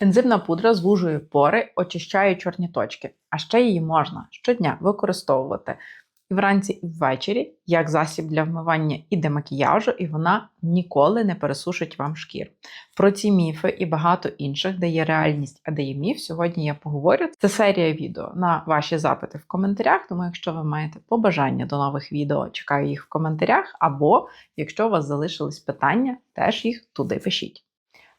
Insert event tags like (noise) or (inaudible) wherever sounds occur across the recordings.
Ензимна пудра звужує пори, очищає чорні точки, а ще її можна щодня використовувати і вранці, і ввечері як засіб для вмивання і демакіяжу, і вона ніколи не пересушить вам шкір. Про ці міфи і багато інших, де є реальність, а де є міф, сьогодні я поговорю. Це серія відео на ваші запити в коментарях. Тому, якщо ви маєте побажання до нових відео, чекаю їх в коментарях, або якщо у вас залишились питання, теж їх туди пишіть.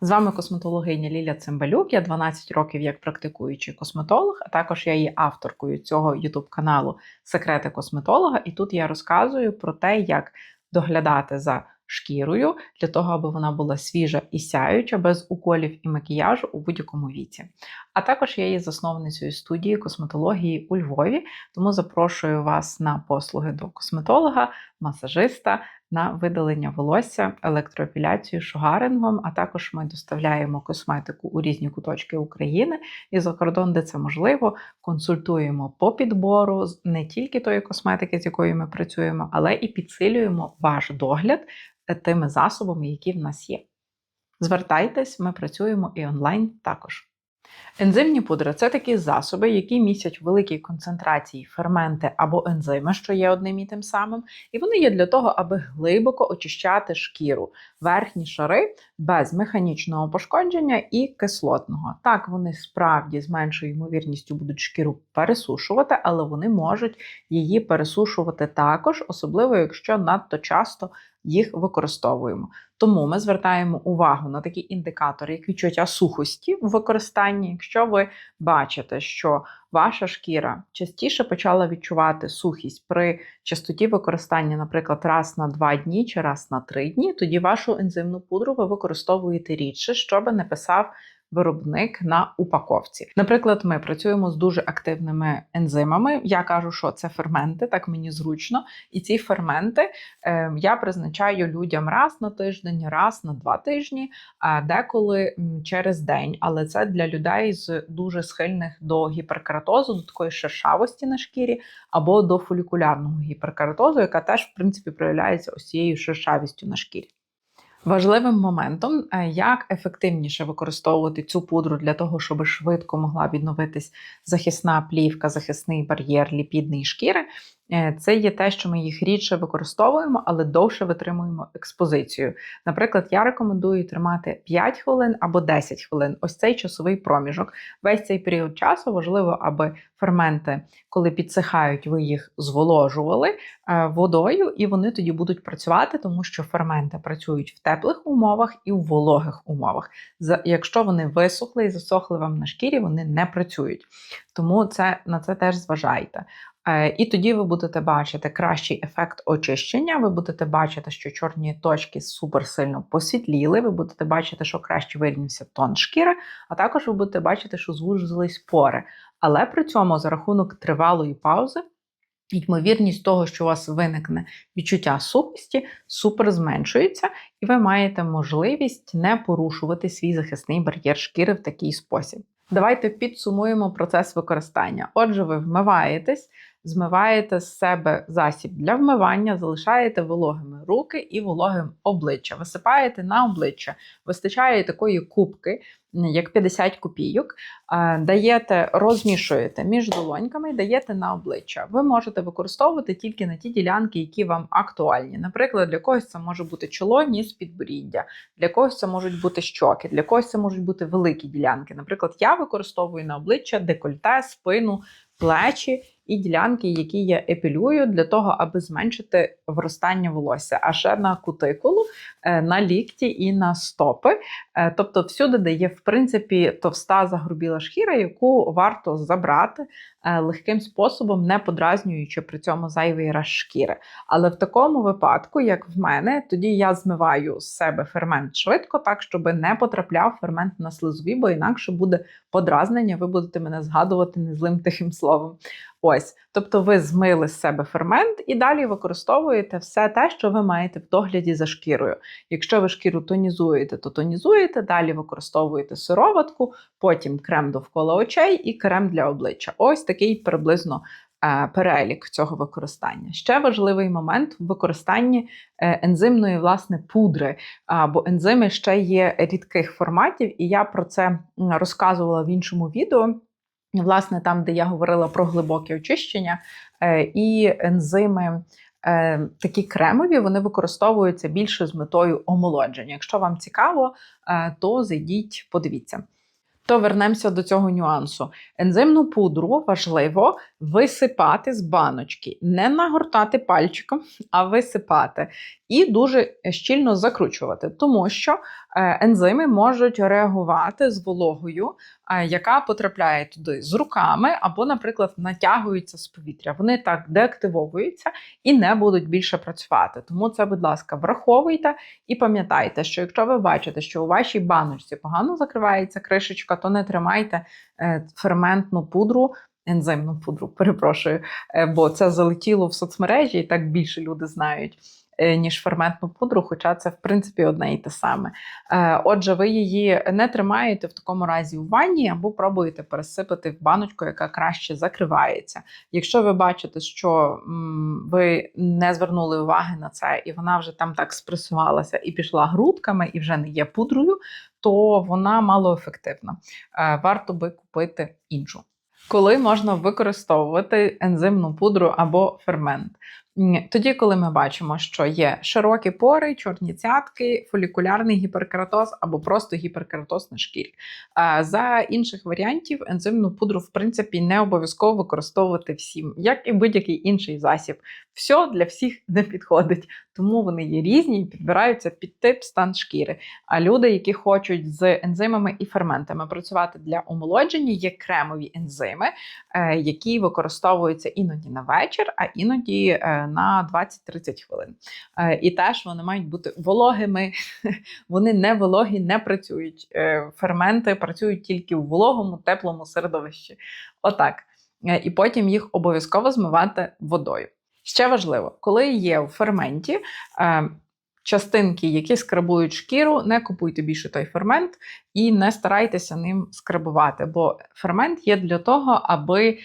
З вами косметологиня Ліля Цимбалюк. Я 12 років як практикуючий косметолог, а також я є авторкою цього youtube каналу Секрети косметолога. І тут я розказую про те, як доглядати за шкірою для того, аби вона була свіжа і сяюча, без уколів і макіяжу у будь-якому віці. А також я є засновницею студії косметології у Львові, тому запрошую вас на послуги до косметолога, масажиста, на видалення волосся, електроепіляцію шугарингом, а також ми доставляємо косметику у різні куточки України і за кордон, де це можливо, консультуємо по підбору не тільки тої косметики, з якою ми працюємо, але і підсилюємо ваш догляд тими засобами, які в нас є. Звертайтесь, ми працюємо і онлайн також. Ензимні пудри це такі засоби, які містять великій концентрації ферменти або ензими, що є одним і тим самим, і вони є для того, аби глибоко очищати шкіру, верхні шари без механічного пошкодження і кислотного. Так, вони справді з меншою ймовірністю будуть шкіру пересушувати, але вони можуть її пересушувати також, особливо якщо надто часто їх використовуємо. Тому ми звертаємо увагу на такі індикатори, як відчуття сухості в використанні. Якщо ви бачите, що ваша шкіра частіше почала відчувати сухість при частоті використання, наприклад, раз на два дні чи раз на три дні, тоді вашу ензимну пудру ви використовуєте рідше, щоб не писав виробник на упаковці. Наприклад, ми працюємо з дуже активними ензимами. Я кажу, що це ферменти, так мені зручно. І ці ферменти е, я призначаю людям раз на тиждень, раз на два тижні, а деколи через день. Але це для людей з дуже схильних до гіперкератозу, до такої шершавості на шкірі, або до фолікулярного гіперкератозу, яка теж, в принципі, проявляється ось цією шершавістю на шкірі. Важливим моментом, е, як ефективніше використовувати цю пудру для того, щоб швидко могла відновитись захисна плівка, захисний бар'єр ліпідної шкіри, це є те, що ми їх рідше використовуємо, але довше витримуємо експозицію. Наприклад, я рекомендую тримати 5 хвилин або 10 хвилин. Ось цей часовий проміжок. Весь цей період часу важливо, аби ферменти, коли підсихають, ви їх зволожували е, водою, і вони тоді будуть працювати, тому що ферменти працюють в теплих умовах і в вологих умовах. Якщо вони висохли і засохли вам на шкірі, вони не працюють. Тому це на це теж зважайте. Е, і тоді ви будете бачити кращий ефект очищення, ви будете бачити, що чорні точки супер сильно посвітліли, ви будете бачити, що краще вирівнявся тон шкіри, а також ви будете бачити, що звужились пори. Але при цьому за рахунок тривалої паузи. Ймовірність того, що у вас виникне відчуття сухості, супер зменшується, і ви маєте можливість не порушувати свій захисний бар'єр шкіри в такий спосіб. Давайте підсумуємо процес використання. Отже, ви вмиваєтесь, змиваєте з себе засіб для вмивання, залишаєте вологими руки і вологим обличчя. Висипаєте на обличчя, вистачає такої кубки, як 50 копійок, даєте, розмішуєте між долоньками і даєте на обличчя. Ви можете використовувати тільки на ті ділянки, які вам актуальні. Наприклад, для когось це може бути чоло, ніс, підборіддя, для когось це можуть бути щоки, для когось це можуть бути великі ділянки. Наприклад, я використовую на обличчя декольте, спину, плечі і ділянки, які я епілюю для того, аби зменшити вростання волосся, а ще на кутикулу, е, на лікті і на стопи. Е, тобто, всюди, де є, в принципі, товста загрубіла шкіра, яку варто забрати е, легким способом, не подразнюючи при цьому зайвий раз шкіри. Але в такому випадку, як в мене, тоді я змиваю з себе фермент швидко, так, щоб не потрапляв фермент на слизові, бо інакше буде подразнення, ви будете мене згадувати незлим тихим словом. Ось, тобто ви змили з себе фермент і далі використовуєте все те, що ви маєте в догляді за шкірою. Якщо ви шкіру тонізуєте, то тонізуєте, далі використовуєте сироватку, потім крем довкола очей і крем для обличчя. Ось такий приблизно е, перелік цього використання. Ще важливий момент в використанні е, ензимної власне пудри, бо ензими ще є рідких форматів, і я про це розказувала в іншому відео. Власне, там, де я говорила про глибоке очищення, е, і ензими е, такі кремові, вони використовуються більше з метою омолодження. Якщо вам цікаво, е, то зайдіть, подивіться. То вернемося до цього нюансу. Ензимну пудру важливо висипати з баночки, не нагортати пальчиком, а висипати. І дуже щільно закручувати, тому що ензими можуть реагувати з вологою, е, яка потрапляє туди з руками, або, наприклад, натягуються з повітря. Вони так деактивовуються і не будуть більше працювати. Тому це, будь ласка, враховуйте і пам'ятайте, що якщо ви бачите, що у вашій баночці погано закривається кришечка, то не тримайте е, ферментну пудру. Ензимну пудру, (laughs) перепрошую, е, бо це залетіло в соцмережі, і так більше люди знають, е, ніж ферментну пудру, хоча це, в принципі, одне і те саме. Е, Отже, ви її не тримаєте в такому разі у ванні або пробуєте пересипати в баночку, яка краще закривається. Якщо ви бачите, що ви не звернули уваги на це, і вона вже там так спресувалася і пішла грудками, і вже не є пудрою, то вона малоефективна. Е, Варто би купити іншу. Коли можна використовувати ензимну пудру або фермент? Тоді, коли ми бачимо, що є широкі пори, чорні цятки, фолікулярний гіперкератоз або просто гіперкератоз на шкірі. За інших варіантів ензимну пудру, в принципі, не обов'язково використовувати всім, як і будь-який інший засіб. Все для всіх не підходить, тому вони є різні і підбираються під тип стан шкіри. А люди, які хочуть з ензимами і ферментами працювати для омолодження, є кремові ензими, е, які використовуються іноді на вечір, а іноді е, на 20-30 хвилин. Е, І теж вони мають бути вологими. (laughs) Вони не вологі, не працюють. Ферменти працюють тільки в вологому, теплому середовищі. Отак. І потім їх обов'язково змивати водою. Ще важливо, коли є в ферменті е, частинки, які скрабують шкіру, не купуйте більше той фермент і не старайтеся ним скрабувати, бо фермент є для того, аби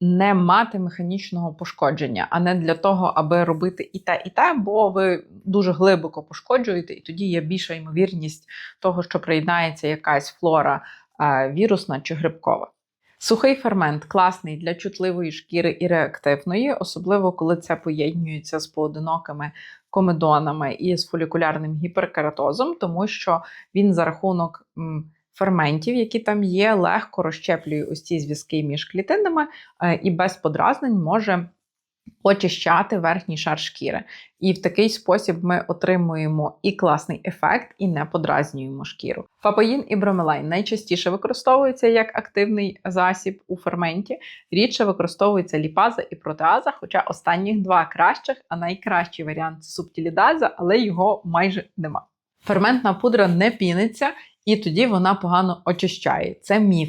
не мати механічного пошкодження, а не для того, аби робити і те, і те, бо ви дуже глибоко пошкоджуєте, і тоді є більша ймовірність того, що приєднається якась флора е, вірусна чи грибкова. Сухий фермент класний для чутливої шкіри і реактивної, особливо коли це поєднюється з поодинокими комедонами і з фолікулярним гіперкератозом, тому що він за рахунок ферментів, які там є, легко розщеплює ось ці зв'язки між клітинами е, і без подразнень може очищати верхній шар шкіри. І в такий спосіб ми отримуємо і класний ефект, і не подразнюємо шкіру. Фапоїн і бромелайн найчастіше використовуються як активний засіб у ферменті, рідше використовується ліпаза і протеаза, хоча останніх два кращих, а найкращий варіант субтилідаза, але його майже нема. Ферментна пудра не піниться. І тоді вона погано очищає. Це міф,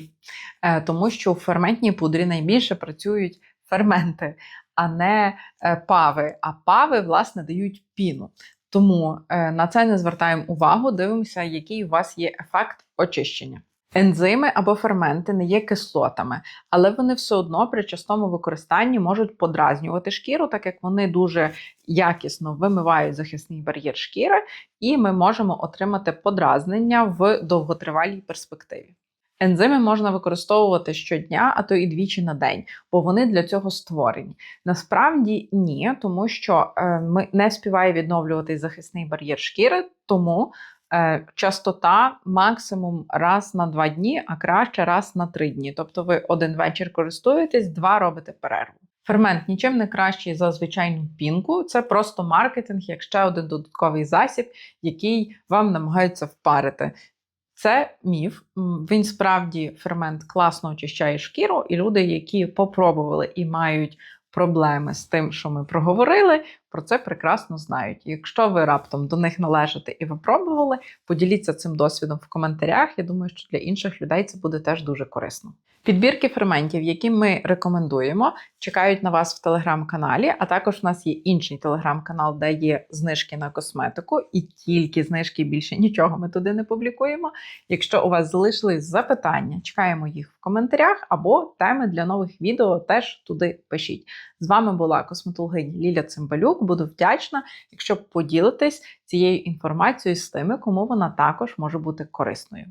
Е, тому що у ферментній пудрі найбільше працюють ферменти, а не е, пави. А пави, власне, дають піну. Тому е, на це не звертаємо увагу, дивимося, який у вас є ефект очищення. Ензими або ферменти не є кислотами, але вони все одно при частому використанні можуть подразнювати шкіру, так як вони дуже якісно вимивають захисний бар'єр шкіри, і ми можемо отримати подразнення в довготривалій перспективі. Ензими можна використовувати щодня, а то і двічі на день, бо вони для цього створені. Насправді ні, тому що е, ми не співає відновлювати захисний бар'єр шкіри, тому е, частота максимум раз на два дні, а краще раз на три дні. Тобто ви один вечір користуєтесь, два робите перерву. Фермент нічим не кращий за звичайну пінку, це просто маркетинг, як ще один додатковий засіб, який вам намагаються впарити. Це міф. Він справді фермент класно очищає шкіру, і люди, які попробували і мають проблеми з тим, що ми проговорили, про це прекрасно знають. Якщо ви раптом до них належите і ви пробували, поділіться цим досвідом в коментарях. Я думаю, що для інших людей це буде теж дуже корисно. Підбірки ферментів, які ми рекомендуємо, чекають на вас в телеграм-каналі. А також у нас є інший телеграм-канал, де є знижки на косметику, і тільки знижки більше нічого ми туди не публікуємо. Якщо у вас залишились запитання, чекаємо їх в коментарях або теми для нових відео теж туди пишіть. З вами була косметологиня Ліля Цимбалюк. Буду вдячна, якщо поділитесь цією інформацією з тими, кому вона також може бути корисною.